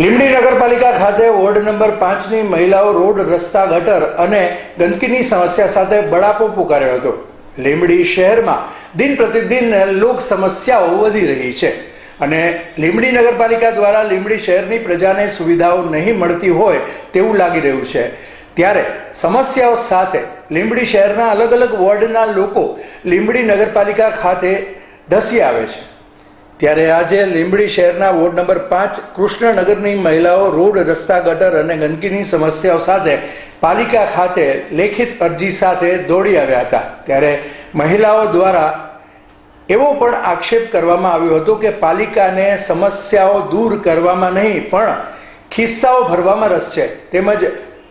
લીંબડી નગરપાલિકા ખાતે ward number પાંચની મહિલાઓ રોડ રસ્તા ગટર અને ગંદકીની સમસ્યા સાથે બળાપો પુકાર્યો હતો. લીંબડી શહેરમાં દિન પ્રતિદિન લોક સમસ્યાઓ વધી રહી છે અને લીંબડી નગરપાલિકા દ્વારા લીંબડી શહેરની પ્રજાને સુવિધાઓ નહીં મળતી હોય તેવું લાગી રહ્યું છે. ત્યારે સમસ્યાઓ સાથે લીંબડી શહેરના અલગ અલગ વોર્ડના લોકો લીંબડી નગરપાલિકા ખાતે ધસી આવે છે. ત્યારે આજે લીંબડી શહેરના વોર્ડ નંબર પાંચ કૃષ્ણનગરની મહિલાઓ રોડ, રસ્તા, ગટર અને ગંદકીની સમસ્યાઓ સાથે પાલિકા ખાતે લેખિત અરજી સાથે દોડી આવ્યા હતા. ત્યારે મહિલાઓ દ્વારા એવો પણ આક્ષેપ કરવામાં આવ્યો હતો કે પાલિકાને સમસ્યાઓ દૂર કરવામાં નહીં, પણ ખિસ્સાઓ ભરવામાં રસ છે. તેમજ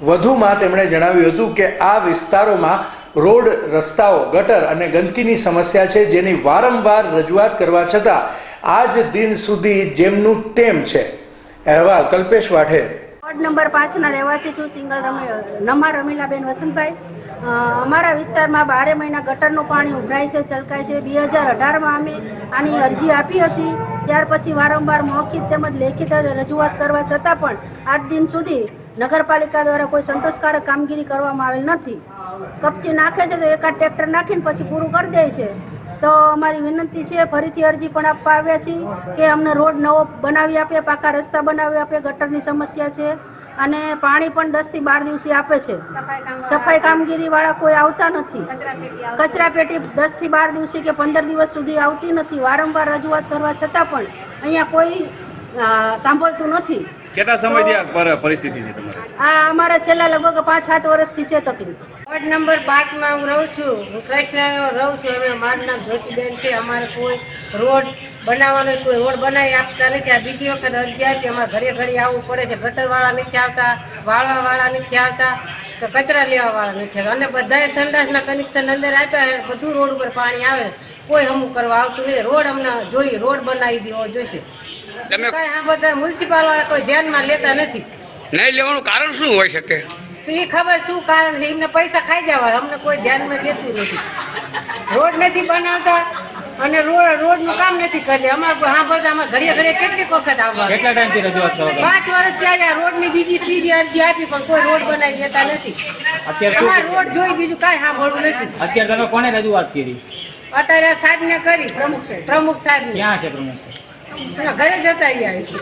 વધુમાં તેમણે જણાવ્યું હતું કે આ વિસ્તારોમાં રોડ, રસ્તાઓ, ગટર અને ગંદકીની સમસ્યા છે જેની વારંવાર રજૂઆત કરવા છતાં આજ દિન સુધી જેમનું તેમ છે. અહેવાલ કલ્પેશ વાઢેર વોર્ડ નંબર પાંચના રહેવાસી છું, સિંગલ નમા રમીલાબેન વસંતભાઈ. અમારા વિસ્તારમાં બારે મહિના ગટરનું પાણી ઉભરાય છે, છલકાય છે. બે હજાર અઢારમાં અમે આની અરજી આપી હતી. ત્યાર પછી વારંવાર મૌખિક તેમજ લેખિત રજૂઆત કરવા છતાં પણ આજ દિન સુધી નગરપાલિકા દ્વારા કોઈ સંતોષકારક કામગીરી કરવામાં આવેલ નથી. કપચી નાખે છે તો એકાદ ટ્રેક્ટર નાખીને પછી પૂરું કરી દે છે. તો અમારી વિનંતી છે ફરીથી અરજી પણ આપવા આવ્યા છીએ કે અમને રોડ નવો બનાવી આપે પાકા રસ્તા બનાવી આપે ગટરની સમસ્યા છે અને પાણી પણ દસથી બાર દિવસે આપે છે. સફાઈ કામગીરી વાળા કોઈ આવતા નથી. કચરા પેટી દસથી બાર દિવસે કે પંદર દિવસ સુધી આવતી નથી. વારંવાર રજૂઆત કરવા છતાં પણ અહીંયા કોઈ સાંભળતું નથી. કેટલા સમયથી આ પરિસ્થિતિ છે તમારે? આ અમારા છેલ્લા લગભગ પાંચ સાત વર્ષથી છે તકલીફ. વોર્ડ નંબર પાંચમાં હું રહું છું. હું કૃષ્ણ રહું છું. અમે મારું નામ જ્યોતિબેન છે. અમારે કોઈ રોડ બનાવવાનો કોઈ રોડ બનાવી આપતા નથી. આ બીજી વખત અરજી આપી. અમારે ઘરે ઘરે આવવું પડે છે. ગટરવાળા નથી આવતા વાળવાવાળા નથી આવતા તો કચરા લેવાવાળા નથી આવતા. અને બધાએ સંડાસના કનેક્શન અંદર આપ્યા છે. બધું રોડ ઉપર પાણી આવે. કોઈ હમું કરવા આવતું નથી. રોડ અમને જોઈ રોડ બનાવી દેવો જોઈશે તમે કાંઈ આ બધા મ્યુનિસિપાલ વાળા કોઈ ધ્યાનમાં લેતા નથી. નહીં લેવાનું કારણ શું હોઈ શકે? શું ખબર શું કારણ છે? એમને પૈસા ખાઈ જવા અમને કોઈ ધ્યાનમાં લેતું નથી. રોડ નથી બનાવતા અને રોડ રોડનું કામ નથી કરતી. અમારે હા બધા અમારે ઘડીએ ઘડીએ કેટલીક વખત આવવા કેટલા ટાઈમથી રજૂઆત કરો તમે? પાંચ વર્ષથી આવ્યા રોડની બીજી ત્રીજી અરજી આપી પણ કોઈ રોડ બનાવી દેતા નથી. અત્યારે અમારે રોડ જોઈ બીજું કાંઈ સાંભળવું નથી. અત્યારે તમે કોને રજૂઆત કરી? અત્યારે સાહેબને કરી. પ્રમુખ સાહેબ પ્રમુખ સાહેબ ક્યાં છે પ્રમુખ ઘરે જતા રહ્યા છે.